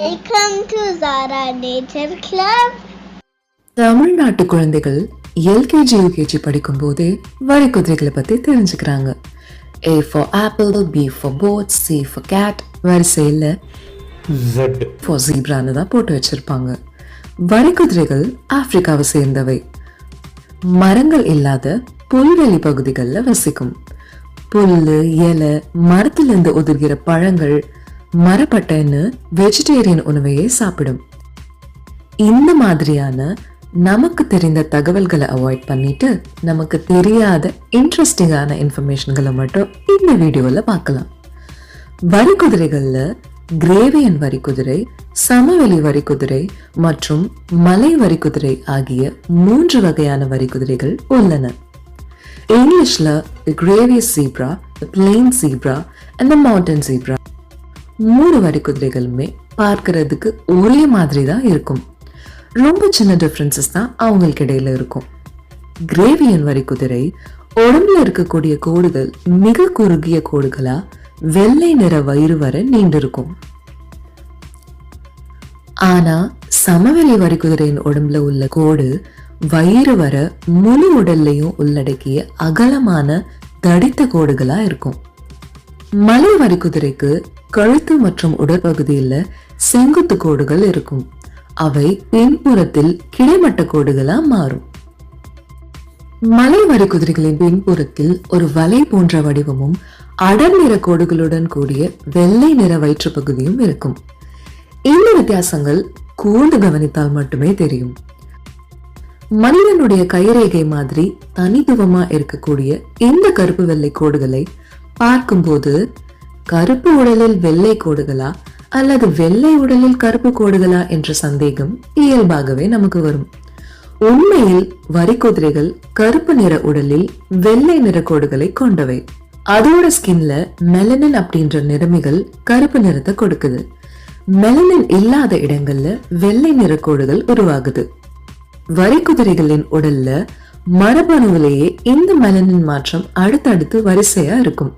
Welcome to Zara Nature Club. தமிழ்நாட்டு குழந்தைகள் LKG UKG படிக்கும் போதே வரி குதிரைகளை பத்தி தெரிஞ்சுக்கிறாங்க. A for apple B for boat C for cat வரிசையில் Z. ஃபார் ஜீப்ரான்னு தான் போட்டு வச்சிருப்பாங்க. வரி குதிரைகள் ஆப்பிரிக்காவை சேர்ந்தவை. மரங்கள் இல்லாத புல்வெளி பகுதிகளில் வசிக்கும். புல்லு இலை மரத்திலிருந்து உதிர்கிற பழங்கள் மரப்பட்டைன்னு வெஜிடேரியன் உணவையே சாப்பிடும். இந்த மாதிரியான நமக்கு தெரிந்த தகவல்களை அவாய்ட் பண்ணிட்டு நமக்கு தெரியாத இன்ட்ரெஸ்டிங்கான இன்ஃபர்மேஷன்களை மட்டும் இந்த வீடியோவில் பார்க்கலாம். வரிக்குதிரைகள்ல கிரேவியன் வரிக்குதிரை சமவெளி வரிக்குதிரை மற்றும் மலை வரிக்குதிரை ஆகிய மூன்று வகையான வரிக்குதிரைகள் உள்ளன. இங்கிலீஷ்ல Grevy's zebra plain zebra and mountain zebra மூணு வரிக்குதிரைகளுமே பார்க்கறதுக்கு ஒரே மாதிரி தான் இருக்கும். ரொம்ப சின்ன டிஃப்ரென்சஸ் தான் அவங்களுக்கு இடையில இருக்கும். கிரேவியன் வரிக்குதிரை உடம்புல இருக்கக்கூடிய கோடுகள் மிக குறுகிய கோடுகளா வெள்ளை நிற வயிறு வரை நீண்டிருக்கும். ஆனா சமவெளி வரிக்குதிரையின் உடம்புல உள்ள கோடு வயிறு வர முழு உடல்லையும் உள்ளடக்கிய அகலமான தடித்த கோடுகளா இருக்கும். மலை வரிக்குதிரைக்கு கழுத்து மற்றும் உடற்பகுதியில செங்குத்து கோடுகள் இருக்கும். அவை பின்புறத்தில் கிடைமட்ட கோடுகளா மாறும். மலை குதிரைகளின் பின்புறத்தில் ஒரு வலை போன்ற வடிவமும் அடர் நிற கோடுகளுடன் கூடிய வெள்ளை நிற வயிற்று பகுதியும் இருக்கும். இந்த வித்தியாசங்கள் கூர்ந்து கவனித்தால் மட்டுமே தெரியும். மனிதனுடைய கைரேகை மாதிரி தனித்துவமா இருக்கக்கூடிய இந்த கருப்பு வெள்ளை கோடுகளை பார்க்கும்போது கருப்பு உடலில் வெள்ளை கோடுகளா அல்லது வெள்ளை உடலில் கருப்பு கோடுகளா என்ற சந்தேகம் இயல்பாகவே நமக்கு வரும். உண்மையில் வரிக்குதிரைகள் கருப்பு நிற உடலில் வெள்ளை நிற கோடுகளை கொண்டவை. அதோட ஸ்கின்ல மெலனின் அப்படின்ற நிறமிகள் கருப்பு நிறத்தை கொடுக்குது. மெலனின் இல்லாத இடங்கள்ல வெள்ளை நிற கோடுகள் உருவாகுது. வரிக்குதிரைகளின் உடல்ல மரபணுவிலேயே இந்த மெலனின் மாற்றம் அடுத்தடுத்து வரிசையா இருக்கும்.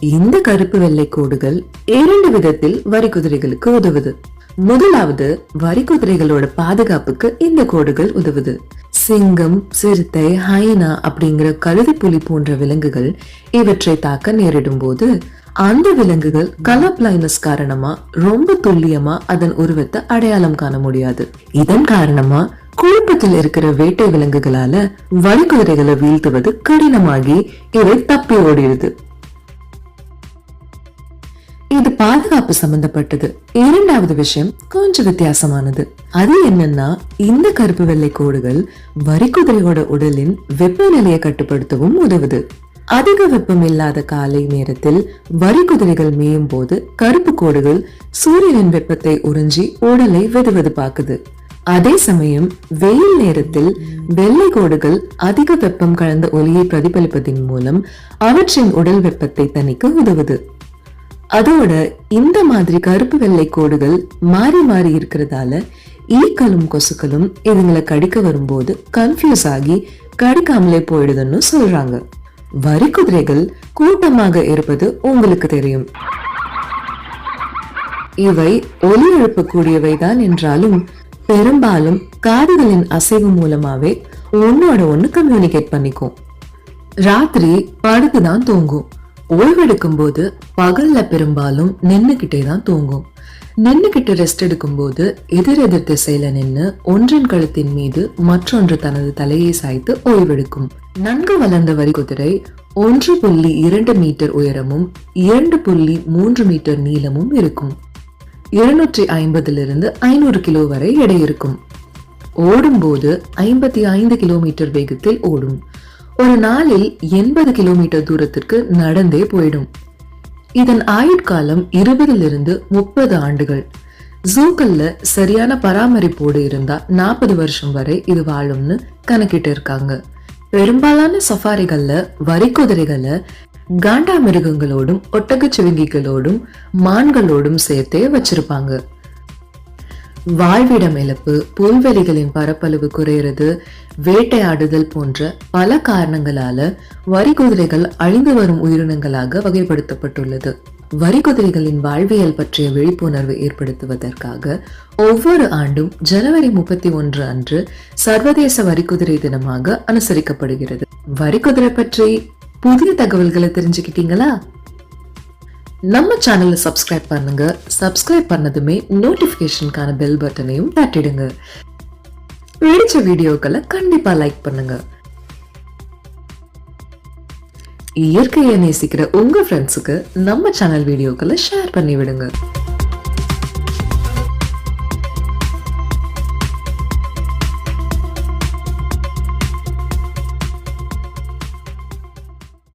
இந்த கருப்பு வெள்ளை கோடுகள் இரண்டு விதத்தில் வரிக்குதிரைகளுக்கு உதவுது. முதலாவது வரி குதிரைகளோட பாதுகாப்புக்கு இந்த கோடுகள் உதவுது. சிங்கம் சிறுத்தை ஹைனா அப்படிங்கிற கழுதி புலி போன்ற விலங்குகள் இவற்றை தாக்க நேரிடும் போது அந்த விலங்குகள் கலர் பிளைனஸ் காரணமா ரொம்ப துல்லியமா அதன் உருவத்தை அடையாளம் காண முடியாது. இதன் காரணமா குழப்பத்தில் இருக்கிற வேட்டை விலங்குகளால வரிக்குதிரைகளை வீழ்த்துவது கடினமாகி இவை தப்பி ஓடிடுது. இது பாதுகாப்பு சம்பந்தப்பட்டது. இரண்டாவது விஷயம் கொஞ்சம் வித்தியாசமானது. அது என்னன்னா இந்த கருப்பு வெள்ளை கோடுகள் வரிக்குதிரையோட உடலின் வெப்பநிலையை கட்டுப்படுத்தவும் உதவுது. அதிக வெப்பம் இல்லாத காலை நேரத்தில் வரிக்குதிரைகள் மேயும் போது கருப்பு கோடுகள் சூரியனின் வெப்பத்தை உறிஞ்சி உடலை வெதுவெதுப்பாக்குது அதே சமயம் வெயில் நேரத்தில் வெள்ளை கோடுகள் அதிக வெப்பம் கலந்த ஒளியை பிரதிபலிப்பதன் மூலம் அவற்றின் உடல் வெப்பத்தை தணிக்க உதவுது. அதோட இந்த மாதிரி கருப்பு வெள்ளை கோடுகள் மாறி மாறி இருக்கிறதால ஈக்களும் கொசுக்களும் இதுங்களை கடிக்க வரும்போது கன்ஃபியூஸ் ஆகி கடிக்காமலே போயிடுதுன்னு சொல்றாங்க. வரி குதிரைகள் கூட்டமாக இருப்பது உங்களுக்கு தெரியும். இவை ஒலி எழுப்பக்கூடியவை தான் என்றாலும் பெரும்பாலும் காதுகளின் அசைவு மூலமாவே ஒன்னோட ஒண்ணு கம்யூனிகேட் பண்ணிக்கும். ராத்திரி படுத்துதான் தூங்கும். ஓய்வெடுக்கும் போது பகல்ல பெரும்பாலும் நின்னுகிட்டே தான் தூங்கும். நின்னுகிட்டு ரெஸ்ட் எடுக்கும்போது எதிர் எதிர் திசையில நின்னு ஒன்றின் கழுத்தின் மீது மற்றொன்று தனது தலையை சாய்த்து ஓய்வெடுக்கும். நன்கு வளர்ந்த வரி குதிரை ஒன்று புள்ளி இரண்டு மீட்டர் உயரமும் இரண்டு புள்ளி மூன்று மீட்டர் நீளமும் இருக்கும். இருநூற்றி ஐம்பதிலிருந்து ஐநூறு கிலோ வரை எடை இருக்கும். ஓடும்போது ஐம்பத்தி ஐந்து கிலோமீட்டர் வேகத்தில் ஓடும். ஒரு நாளில் எண்பது கிலோமீட்டர் தூரத்திற்கு நடந்தே போயிடும். இதன் ஆயுட்காலம் இருபதிலிருந்து முப்பது ஆண்டுகள். ஜூக்கல்ல சரியான பராமரிப்போடு இருந்தா நாற்பது வருஷம் வரை இது வாழும்னு கணக்கிட்டு இருக்காங்க. பெரும்பாலான சஃபாரிகள்ல வரிக்குதிரைகளை காண்டா மிருகங்களோடும் ஒட்டகச்சிவிங்கிகளோடும் மான்களோடும் சேர்த்தே வச்சிருப்பாங்க. வாழ்விடம் இழப்பு புல்வெளிகளின் பரப்பளவு குறையிறது வேட்டையாடுதல் போன்ற பல காரணங்களால வரிக்குதிரைகள் அழிந்து வரும் உயிரினங்களாக வகைப்படுத்தப்பட்டுள்ளது. வரிக்குதிரைகளின் வாழ்வியல் பற்றிய விழிப்புணர்வு ஏற்படுத்துவதற்காக ஒவ்வொரு ஆண்டும் ஜனவரி முப்பத்தி ஒன்று அன்று சர்வதேச வரிக்குதிரை தினமாக அனுசரிக்கப்படுகிறது. வரிக்குதிரை பற்றி புதிய தகவல்களை தெரிஞ்சுக்கிட்டீங்களா? நம்ம சேனலை சப்ஸ்கிரைப் பண்ணுங்க. சப்ஸ்கிரைப் பண்ணதுமே நோட்டிஃபிகேஷனுக்கான பெல் பட்டனையும் தட்டிடுங்க. பிடிச்ச வீடியோக்களை கண்டிப்பா லைக் பண்ணுங்க. இயற்கையை நேசிக்கிற உங்க ஃப்ரெண்ட்ஸுக்கு நம்ம சேனல் வீடியோக்களை ஷேர் பண்ணி விடுங்க